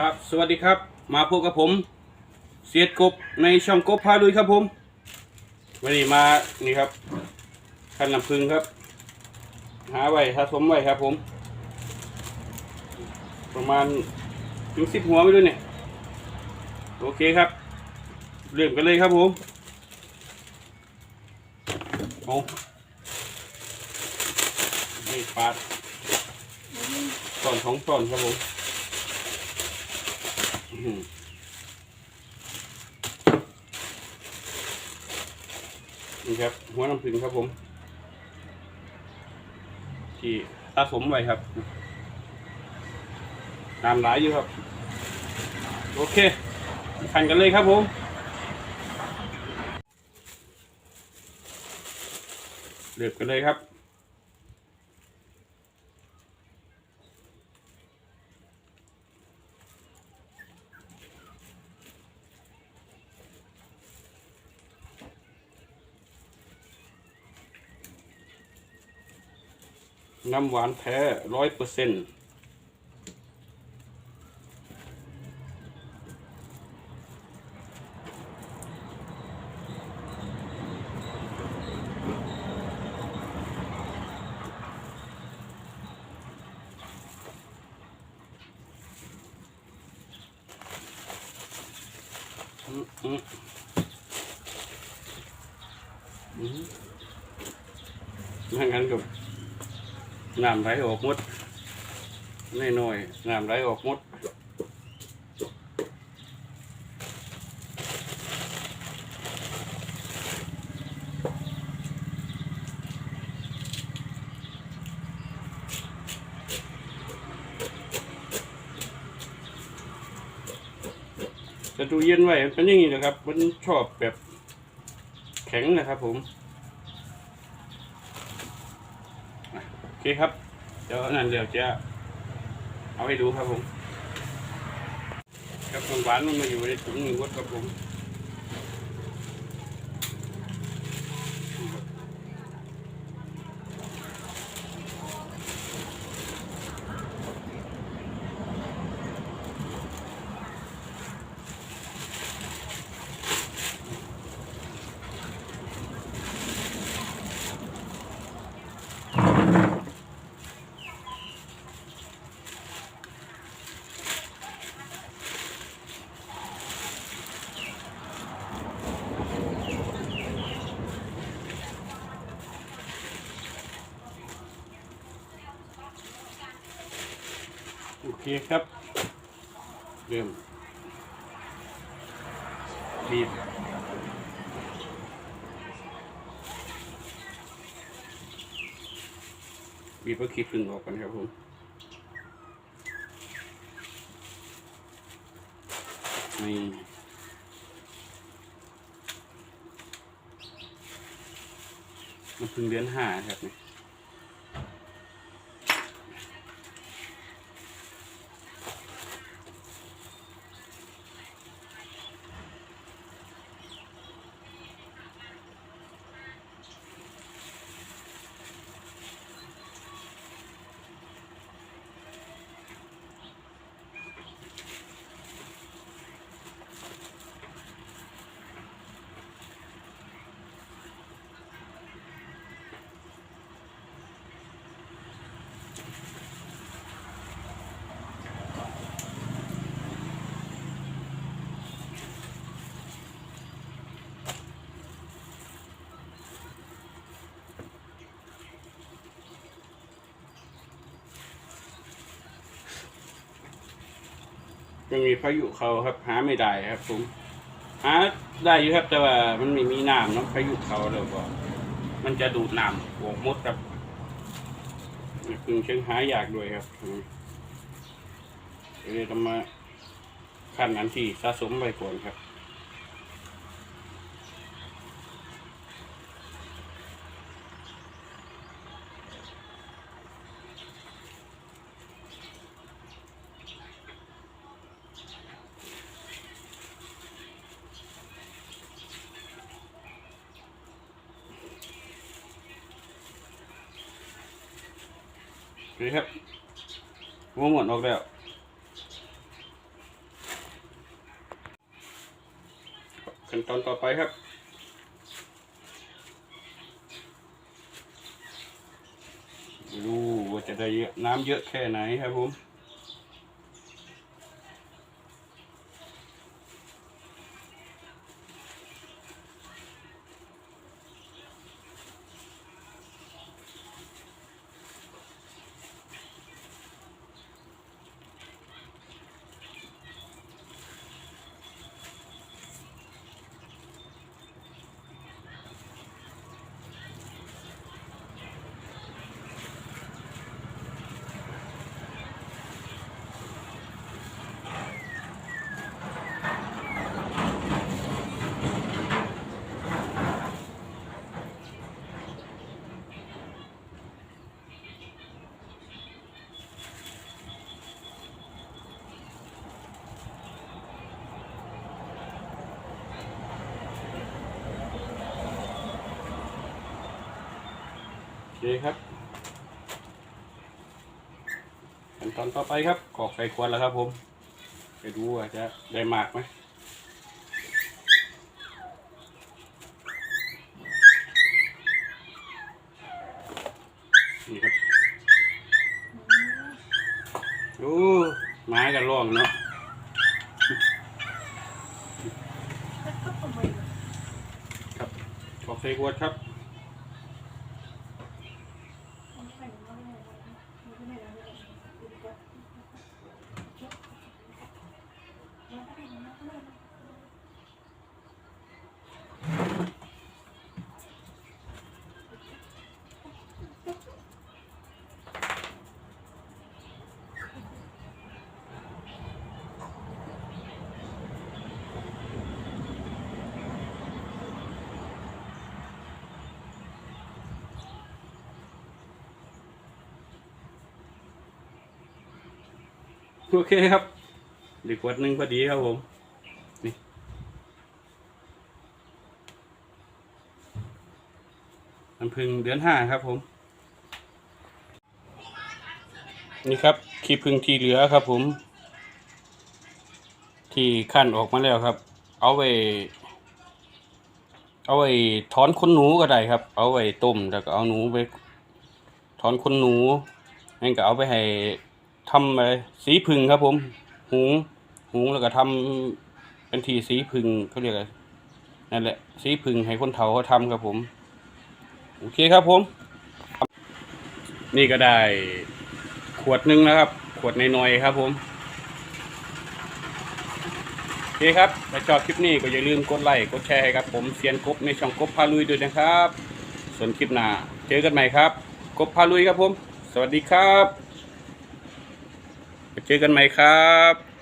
ครับ สวัสดีครับ มาพบกับผม เสียดกบในช่องกบพาลุยครับผม วันนี้มา นี่ครับ คันน้ำพึ่งครับ หาไว้สะสมไว้ครับผม ประมาณถึงสิบหัวไม่ด้วยเนี่ย โอเคครับ เริ่มกันเลยครับผมเอานี่ปาดตอนท้องตอนครับผม นี่ครับ หัวน้ำผึ้งครับผม ที่สะสมไว้ครับน้ำหลายอยู่ครับ โอเคขันกันเลยครับผมเดือบกันเลยครับ น้ำหวานแท้ร้อยเปอร์เซ็นต์อืมอืมงั้นกับ น้ำไหลออกหมดน้อยๆน้ำไหลออกหมดจะดูเย็นไว้เป็นอย่างนี้นะครับ มันชอบแบบแข็งนะครับผม โอเคครับ เดี๋ยวนั่นเดี๋ยวจะเอาให้ดูครับผม ครับของหวานมันมาอยู่ในถุงหนึ่งวัดครับผม เคครับ เริ่มบีบบีบก็ขี้พึ่งออกกันครับผมนี่มันพึ่งเดือนห้าครับนี่ย งมีพายุเขาครับ หาไม่ได้ครับผมหาได้อยู่ครับแต่ว่ามันไม่มีน้ำเนาะพายุเขาแล้วก็มันจะดูดน้ำหัวมดครับคือเชิงหายากด้วยครับอืมก็เลยต้องมาขั้นอันที่สะสมไปก่อนครับ นี่ครับหัวหมดออกแล้วขั้นตอนต่อไปครับดูว่าจะได้เยอะน้ำเยอะแค่ไหนครับผม คครับขั้นตอนต่อไปครับกรอกไก่ควนแล้วครับ ผม ไปดูว่าจะได้หมากไหมนี่ครับโอ้ไม้กันร่องเนาะครับกรอกไก่ควนครับ โอเคครับเดีกขวดหนึ่งพอดีครับผมนี่น้ำพึ่งเดือนห้าครับผม นี่ครับขี้พึ่งที่เหลือครับผม ที่ขั้นออกมาแล้วครับ เอาไว้เอาไว้ถอนขนหนูก็ได้ครับ เอาไว้ต้มแล้วก็เอาหนูไปถอนขนหนูนั่นก็เอาไปให้ ทำอะไรสีผึ่งครับผม หุงหุงแล้วก็ทำเป็นทีสีผึ่งเขาเรียกอะไรนั่นแหละ สีผึ่งให้คนเฒ่าเขาทำครับผม โอเคครับผม นี่ก็ได้ขวดหนึ่งแล้วครับ ขวดน้อยๆครับผมโอเคครับถ้าชอบคลิปนี้ก็อย่าลืมกดไลค์กดแชร์ให้ครับผมเซียนกบในช่องกบพาลุยด้วยนะครับ ส่วนคลิปหน้าเจอกันใหม่ครับ กบพาลุยครับผม สวัสดีครับ เจอกันใหม่ครับ